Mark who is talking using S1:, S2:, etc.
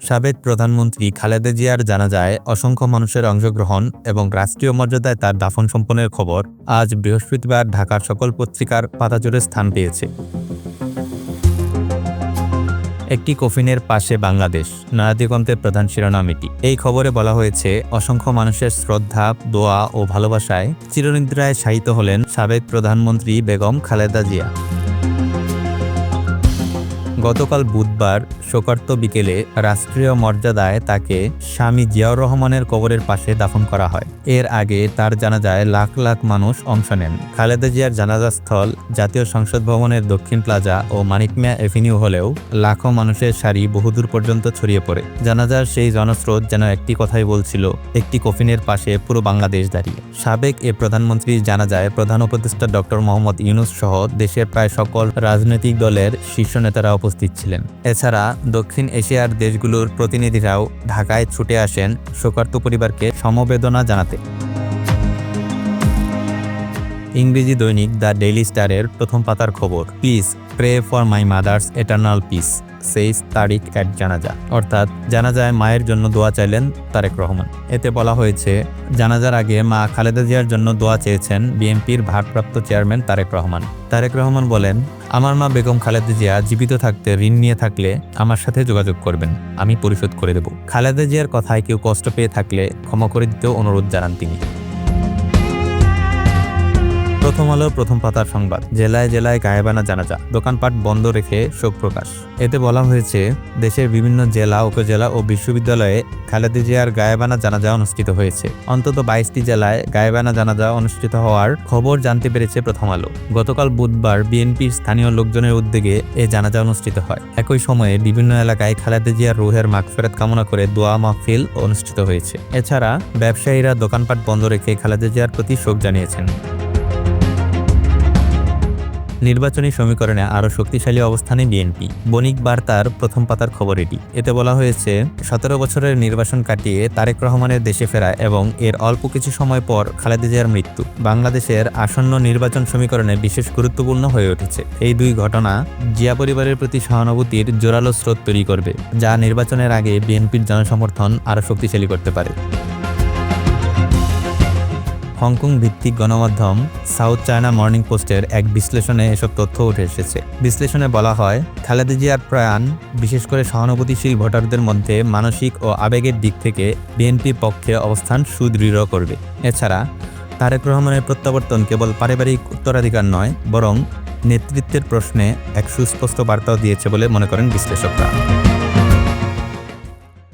S1: সাবেক প্রধানমন্ত্রী খালেদা জিয়ার জানাজায় অসংখ্য মানুষের অংশগ্রহণ এবং রাষ্ট্রীয় মর্যাদায় তার দাফন সম্পন্নের খবর আজ বৃহস্পতিবার ঢাকার সকল পত্রিকার পাতাজুড়ে স্থান পেয়েছে। একটি কফিনের পাশে বাংলাদেশ নয়াদিগন্তের প্রধান শিরোনাম এটি। এই খবরে বলা হয়েছে, অসংখ্য মানুষের শ্রদ্ধা, দোয়া ও ভালোবাসায় চিরনিদ্রায় শায়িত হলেন সাবেক প্রধানমন্ত্রী বেগম খালেদা জিয়া। গতকাল বুধবার, শোকার্ত বিকেলে রাষ্ট্রীয় মর্যাদায় তাকে স্বামী জিয়াউর রহমানের কবরের পাশে দাফন করা হয়। এর আগে তার জানাজায় লাখ লাখ মানুষ অংশ নেন। খালেদা জিয়ার জানাজাস্থল, জাতীয় সংসদ ভবনের দক্ষিণ প্লাজা ও মানিক মিয়া এভিনিউ হলেও লাখো মানুষের সারি বহুদূর পর্যন্ত ছড়িয়ে পড়ে। জানাজার সেই জনস্রোত যেন একটি কথাই বলছিল, একটি কফিনের পাশে পুরো বাংলাদেশ দাঁড়িয়ে। সাবেক এ প্রধানমন্ত্রীর জানাজায় প্রধান উপদেষ্টা ডক্টর মোহাম্মদ ইউনুস সহ দেশের প্রায় সকল রাজনৈতিক দলের শীর্ষ নেতারা উপস্থিত ছিলেন। এছাড়া দক্ষিণ এশিয়ার দেশগুলোর প্রতিনিধিরাও ঢাকায় ছুটে আসেন শোকার্ত পরিবারকে সমবেদনা জানাতে। ইংরেজি দৈনিক দ্য ডেইলি স্টারের প্রথম পাতার খবর। Please pray for my mother's eternal peace, says Tariq at জানাজা। অর্থাৎ জানাজায় মায়ের জন্য দোয়া চাইলেন তারেক রহমান। এতে বলা হয়েছে, জানাজার আগে মা খালেদা জিয়ার জন্য দোয়া চেয়েছেন বিএনপির ভারপ্রাপ্ত চেয়ারম্যান তারেক রহমান। তারেক রহমান বলেন, আমার মা বেগম খালেদা জিয়া জীবিত থাকতে, ঋণ নিয়ে থাকলে আমার সাথে যোগাযোগ করবেন, আমি পরিশোধ করে দেব। খালেদা জিয়ার কথায় কেউ কষ্ট পেয়ে থাকলে ক্ষমা করে দিতেও অনুরোধ জানান তিনি। প্রথম আলো, প্রথম পাতার সংবাদ। জেলায় জেলায় গায়েবানা জানাজা, দোকানপাট বন্ধ রেখে শোক প্রকাশ। এতে বলা হয়েছে, দেশের বিভিন্ন জেলা, উপজেলা ও বিশ্ববিদ্যালয়ে খালেদা জিয়ার গায়েবানা জানাজা অনুষ্ঠিত হয়েছে। অন্তত বাইশটি জেলায় গায়েবানা জানাজা অনুষ্ঠিত হওয়ার খবর জানতে পেরেছে প্রথম আলো। গতকাল বুধবার বিএনপির স্থানীয় লোকজনের উদ্যোগে এ জানাজা অনুষ্ঠিত হয়। একই সময়ে বিভিন্ন এলাকায় খালেদা জিয়ার রুহের মাগফেরত কামনা করে দোয়া মাহফিল অনুষ্ঠিত হয়েছে। এছাড়া ব্যবসায়ীরা দোকানপাট বন্ধ রেখে খালেদা জিয়ার প্রতি শোক জানিয়েছেন। নির্বাচনী সমীকরণে আরও শক্তিশালী অবস্থানে বিএনপি। বণিক বার্তার প্রথম পাতার খবর এটি। এতে বলা হয়েছে, সতেরো বছরের নির্বাচন কাটিয়ে তারেক রহমানের দেশে ফেরা এবং এর অল্প কিছু সময় পর খালেদা জিয়ার মৃত্যু। বাংলাদেশের আসন্ন নির্বাচন সমীকরণে বিশেষ গুরুত্বপূর্ণ হয়ে উঠেছে। এই দুই ঘটনা জিয়া পরিবারের প্রতি সহানুভূতির জোরালো স্রোত তৈরি করবে, যা নির্বাচনের আগে বিএনপির জনসমর্থন আরও শক্তিশালী করতে পারে। হংকং ভিত্তিক গণমাধ্যম সাউথ চায়না মর্নিং পোস্টের এক বিশ্লেষণে এসব তথ্য উঠে এসেছে। বিশ্লেষণে বলা হয়, খালেদা জিয়ার প্রয়াণ, বিশেষ করে সহানুভূতিশীল ভোটারদের মধ্যে মানসিক ও আবেগের দিক থেকে বিএনপি পক্ষে অবস্থান সুদৃঢ় করবে। এছাড়া, তারেক রহমানের প্রত্যাবর্তন কেবল পারিবারিক উত্তরাধিকার নয়, বরং নেতৃত্বের প্রশ্নে এক সুস্পষ্ট বার্তাও দিয়েছে বলে মনে করেন বিশ্লেষকরা।